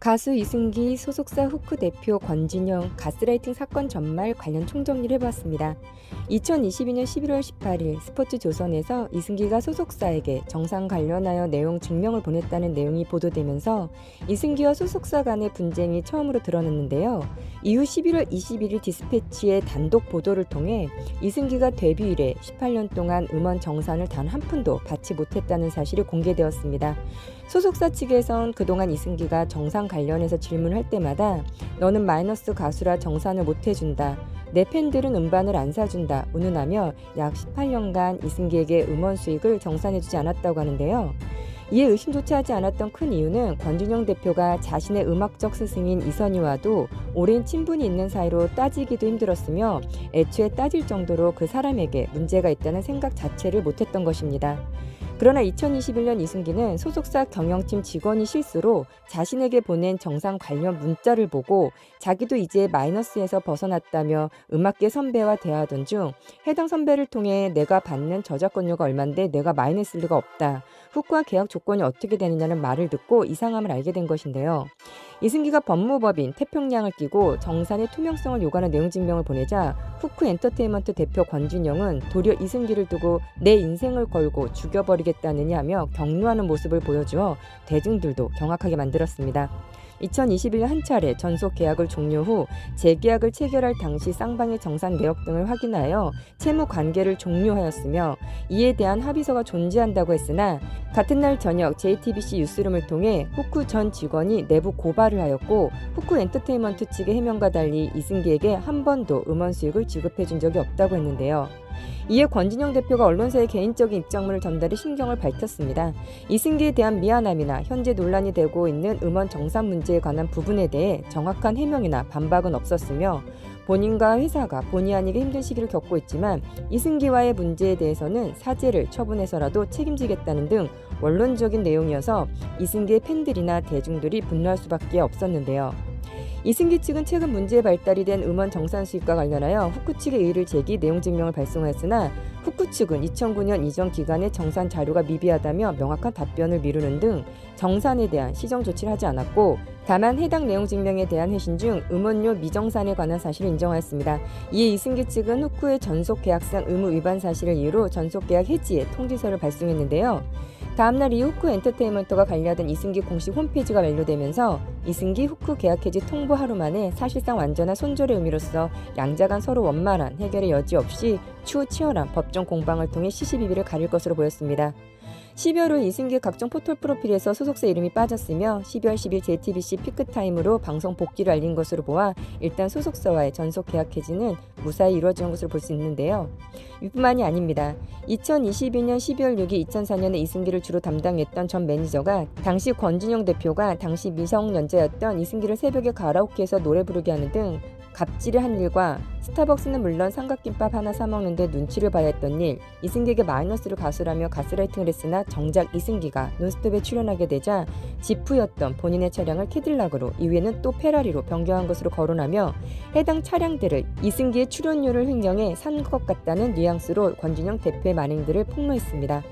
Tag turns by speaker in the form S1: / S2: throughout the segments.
S1: 가수 이승기 소속사 후크 대표 권진영 가스라이팅 사건 전말 관련 총정리를 해봤습니다. 2022년 11월 18일 스포츠 조선에서 이승기가 소속사에게 정상 관련하여 내용 증명을 보냈다는 내용이 보도되면서 이승기와 소속사 간의 분쟁이 처음으로 드러났는데요. 이후 11월 21일 디스패치의 단독 보도를 통해 이승기가 데뷔 이래 18년 동안 음원 정산을 단 한 푼도 받지 못했다는 사실이 공개되었습니다. 소속사 측에선 그동안 이승기가 정상 관련해서 질문할 때마다 너는 마이너스 가수라 정산을 못 해준다. 내 팬들은 음반을 안 사준다. 운운하며 약 18년간 이승기에게 음원 수익을 정산해주지 않았다고 하는데요. 이에 의심조차 하지 않았던 큰 이유는 권준영 대표가 자신의 음악적 스승인 이선희와도 오랜 친분이 있는 사이로 따지기도 힘들었으며 애초에 따질 정도로 그 사람에게 문제가 있다는 생각 자체를 못했던 것입니다. 그러나 2021년 이승기는 소속사 경영팀 직원이 실수로 자신에게 보낸 정상 관련 문자를 보고 자기도 이제 마이너스에서 벗어났다며 음악계 선배와 대화하던 중 해당 선배를 통해 내가 받는 저작권료가 얼만데 내가 마이너스일 리가 없다. 후크와 계약 조건이 어떻게 되느냐는 말을 듣고 이상함을 알게 된 것인데요. 이승기가 법무법인 태평양을 끼고 정산의 투명성을 요구하는 내용 증명을 보내자 후크 엔터테인먼트 대표 권준영은 도리어 이승기를 두고 내 인생을 걸고 죽여버리 겠다느냐 하며 격노하는 모습을 보여주어 대중들도 경악하게 만들었습니다. 2021년 한 차례 전속 계약을 종료 후 재계약을 체결할 당시 쌍방의 정산 내역 등을 확인하여 채무 관계를 종료하였으며 이에 대한 합의서가 존재한다고 했으나 같은 날 저녁 JTBC 뉴스룸을 통해 후쿠 전 직원이 내부 고발을 하였고 후쿠 엔터테인먼트 측의 해명과 달리 이승기에게 한 번도 음원 수익을 지급해 준 적이 없다고 했는데요. 이에 권진영 대표가 언론사의 개인적인 입장문을 전달해 신경을 밝혔습니다. 이승기에 대한 미안함이나 현재 논란이 되고 있는 음원 정산 문제 에 관한 부분에 대해 정확한 해명이나 반박은 없었으며 본인과 회사가 본의 아니게 힘든 시기를 겪고 있지만 이승기와의 문제에 대해서는 사죄를 처분해서라도 책임지겠다는 등 원론적인 내용이어서 이승기의 팬들이나 대중들이 분노할 수밖에 없었는데요. 이승기 측은 최근 문제에 발달이 된 음원 정산 수익과 관련하여 후쿠 측의 의의를 제기 내용 증명을 발송하였으나 후쿠 측은 2009년 이전 기간의 정산 자료가 미비하다며 명확한 답변을 미루는 등 정산에 대한 시정 조치를 하지 않았고 다만 해당 내용 증명에 대한 회신 중 음원료 미정산에 관한 사실을 인정하였습니다. 이에 이승기 측은 후쿠의 전속 계약상 의무 위반 사실을 이유로 전속 계약 해지에 통지서를 발송했는데요. 다음날 이 후쿠 엔터테인먼트가 관련된 이승기 공식 홈페이지가 만료되면서 이승기 후쿠 계약 해지 통보 하루 만에 사실상 완전한 손절의 의미로서 양자 간 서로 원만한 해결의 여지 없이 추후 치열한 법정 공방을 통해 시시비비를 가릴 것으로 보였습니다. 12월 후 이승기 각종 포털 프로필에서 소속사 이름이 빠졌으며 12월 10일 JTBC 피크타임으로 방송 복귀를 알린 것으로 보아 일단 소속사와의 전속 계약 해지는 무사히 이루어진 것으로 볼 수 있는데요. 이뿐만이 아닙니다. 2022년 12월 6일 2004년에 이승기를 주로 담당했던 전 매니저가 당시 권준영 대표가 당시 미성년자였던 이승기를 새벽에 가라오케에서 노래 부르게 하는 등 갑질을 한 일과 스타벅스는 물론 삼각김밥 하나 사 먹는데 눈치를 봐야 했던 일, 이승기에게 마이너스를 가수라며 가스라이팅을 했으나 정작 이승기가 논스톱에 출연하게 되자 지프였던 본인의 차량을 캐딜락으로 이후에는 또 페라리로 변경한 것으로 거론하며 해당 차량들을 이승기의 출연료를 횡령해 산 것 같다는 뉘앙스로 권준영 대표의 만행들을 폭로했습니다.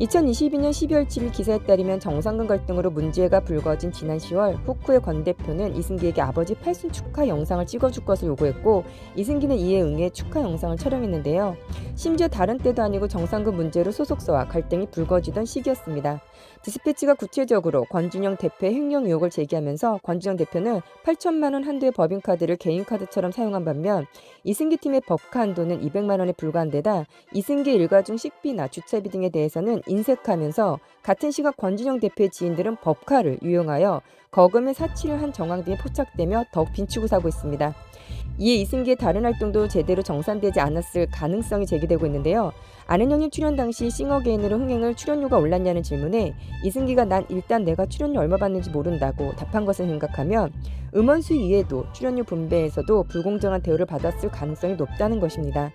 S1: 2022년 12월 7일 기사에 따르면 정상근 갈등으로 문제가 불거진 지난 10월 후쿠의 권 대표는 이승기에게 아버지 팔순 축하 영상을 찍어줄 것을 요구했고 이승기는 이에 응해 축하 영상을 촬영했는데요. 심지어 다른 때도 아니고 정상근 문제로 소속사와 갈등이 불거지던 시기였습니다. 디스패치가 구체적으로 권준영 대표의 횡령 의혹을 제기하면서 권준영 대표는 8천만 원 한도의 법인카드를 개인카드처럼 사용한 반면 이승기 팀의 법카 한도는 200만 원에 불과한 데다 이승기 일가 중 식비나 주차비 등에 대해서는 인색하면서 같은 시각 권준영 대표의 지인들은 법카를 유용하여 거금의 사치를 한 정황 등에 포착되며 더욱 빈치고 사고 있습니다. 이에 이승기의 다른 활동도 제대로 정산되지 않았을 가능성이 제기되고 있는데요. 아는 형님 출연 당시 싱어게인으로 흥행을 출연료가 올랐냐는 질문에 이승기가 난 일단 내가 출연료 얼마 받는지 모른다고 답한 것을 생각하면 음원 수익 이외에도 출연료 분배에서도 불공정한 대우를 받았을 가능성이 높다는 것입니다.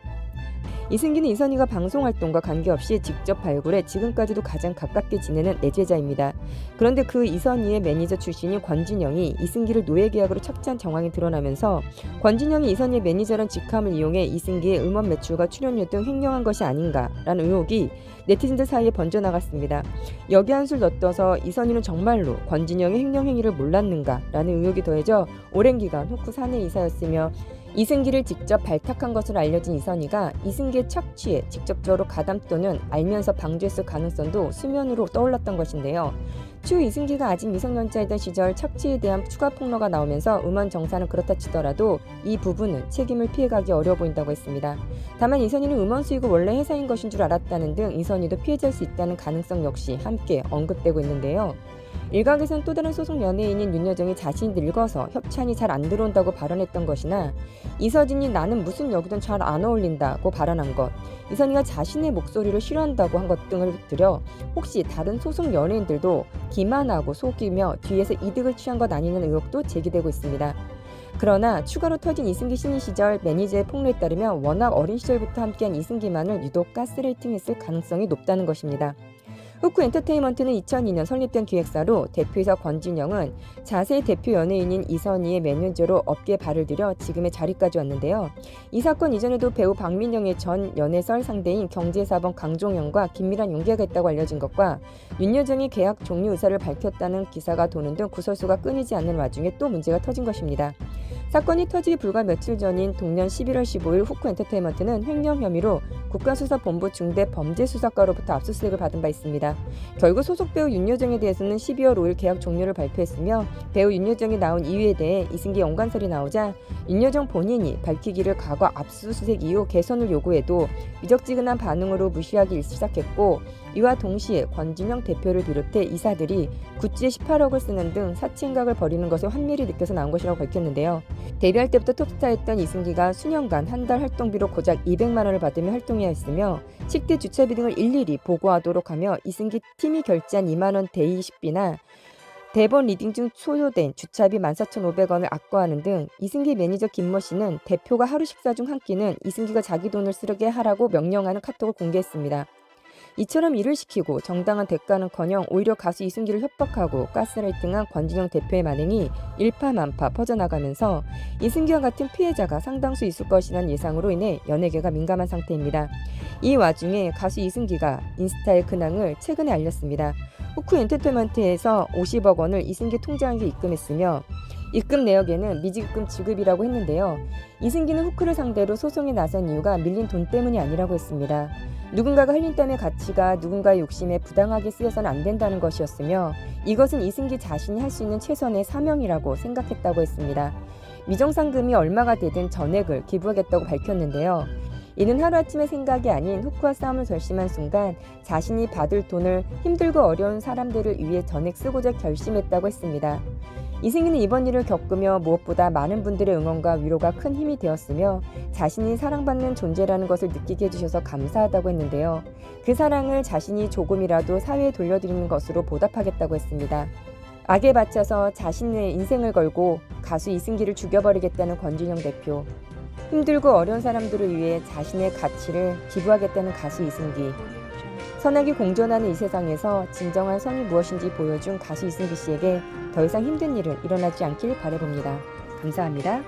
S1: 이승기는 이선희가 방송 활동과 관계없이 직접 발굴해 지금까지도 가장 가깝게 지내는 내제자입니다. 그런데 그 이선희의 매니저 출신인 권진영이 이승기를 노예 계약으로 척찬 정황이 드러나면서 권진영이 이선희의 매니저란 직함을 이용해 이승기의 음원 매출과 출연료 등 횡령한 것이 아닌가라는 의혹이 네티즌들 사이에 번져나갔습니다. 여기 한술 덧떠서 이선희는 정말로 권진영의 횡령 행위를 몰랐는가라는 의혹이 더해져 오랜 기간 후쿠 사내 이사였으며 이승기를 직접 발탁한 것으로 알려진 이선희가 이승기의 척취에 직접적으로 가담 또는 알면서 방조했을 가능성도 수면으로 떠올랐던 것인데요. 추후 이승기가 아직 미성년자이던 시절 척취에 대한 추가 폭로가 나오면서 음원 정사는 그렇다 치더라도 이 부분은 책임을 피해가기 어려워 보인다고 했습니다. 다만 이선희는 음원 수익은 원래 회사인 것인 줄 알았다는 등 이선희도 피해자일 수 있다는 가능성 역시 함께 언급되고 있는데요. 일각에선 또 다른 소속 연예인인 윤여정이 자신이 늙어서 협찬이 잘 안 들어온다고 발언했던 것이나 이서진이 나는 무슨 역이든 잘 안 어울린다고 발언한 것, 이선희가 자신의 목소리를 싫어한다고 한 것 등을 들여 혹시 다른 소속 연예인들도 기만하고 속이며 뒤에서 이득을 취한 것 아니냐는 의혹도 제기되고 있습니다. 그러나 추가로 터진 이승기 신인 시절 매니저의 폭로에 따르면 워낙 어린 시절부터 함께한 이승기만을 유독 가스레이팅했을 가능성이 높다는 것입니다. 후쿠 엔터테인먼트는 2002년 설립된 기획사로 대표이사 권진영은 자세 대표 연예인인 이선희의 매니저로 업계에 발을 들여 지금의 자리까지 왔는데요. 이 사건 이전에도 배우 박민영의 전 연애설 상대인 경제사범 강종영과 긴밀한 용계가 있다고 알려진 것과 윤여정이 계약 종료 의사를 밝혔다는 기사가 도는 등 구설수가 끊이지 않는 와중에 또 문제가 터진 것입니다. 사건이 터지기 불과 며칠 전인 동년 11월 15일 후쿠 엔터테인먼트는 횡령 혐의로 국가수사본부 중대범죄수사과로부터 압수수색을 받은 바 있습니다. 결국 소속 배우 윤여정에 대해서는 12월 5일 계약 종료를 발표했으며 배우 윤여정이 나온 이유에 대해 이승기 연관설이 나오자 윤여정 본인이 밝히기를 과거 압수수색 이후 개선을 요구해도 미적지근한 반응으로 무시하기 시작했고 이와 동시에 권진영 대표를 비롯해 이사들이 굿즈에 18억을 쓰는 등 사치행각을 벌이는 것을 환밀히 느껴서 나온 것이라고 밝혔는데요. 데뷔할 때부터 톱스타였던 이승기가 수년간 한 달 활동비로 고작 200만 원을 받으며 활동해야 했으며 식대 주차비 등을 일일이 보고하도록 하며 이승기 팀이 결제한 2만 원 대이식비나 대본 리딩 중 소요된 주차비 14,500원을 악과하는 등 이승기 매니저 김모 씨는 대표가 하루 식사 중 한 끼는 이승기가 자기 돈을 쓰게 하라고 명령하는 카톡을 공개했습니다. 이처럼 일을 시키고 정당한 대가는커녕 오히려 가수 이승기를 협박하고 가스라이팅한 권진영 대표의 만행이 일파만파 퍼져나가면서 이승기와 같은 피해자가 상당수 있을 것이라는 예상으로 인해 연예계가 민감한 상태입니다. 이 와중에 가수 이승기가 인스타의 근황을 최근에 알렸습니다. 후쿠 엔터테인먼트에서 50억 원을 이승기 통장에 입금했으며 입금 내역에는 미지급 지급이라고 했는데요. 이승기는 후크를 상대로 소송에 나선 이유가 밀린 돈 때문이 아니라고 했습니다. 누군가가 흘린 땀의 가치가 누군가의 욕심에 부당하게 쓰여서는 안 된다는 것이었으며 이것은 이승기 자신이 할 수 있는 최선의 사명이라고 생각했다고 했습니다. 미정상금이 얼마가 되든 전액을 기부하겠다고 밝혔는데요. 이는 하루아침의 생각이 아닌 후크와 싸움을 결심한 순간 자신이 받을 돈을 힘들고 어려운 사람들을 위해 전액 쓰고자 결심했다고 했습니다. 이승기는 이번 일을 겪으며 무엇보다 많은 분들의 응원과 위로가 큰 힘이 되었으며 자신이 사랑받는 존재라는 것을 느끼게 해주셔서 감사하다고 했는데요. 그 사랑을 자신이 조금이라도 사회에 돌려드리는 것으로 보답하겠다고 했습니다. 악에 바쳐서 자신의 인생을 걸고 가수 이승기를 죽여버리겠다는 권진영 대표. 힘들고 어려운 사람들을 위해 자신의 가치를 기부하겠다는 가수 이승기. 선악이 공존하는 이 세상에서 진정한 선이 무엇인지 보여준 가수 이승기 씨에게 더 이상 힘든 일은 일어나지 않길 바라봅니다. 감사합니다.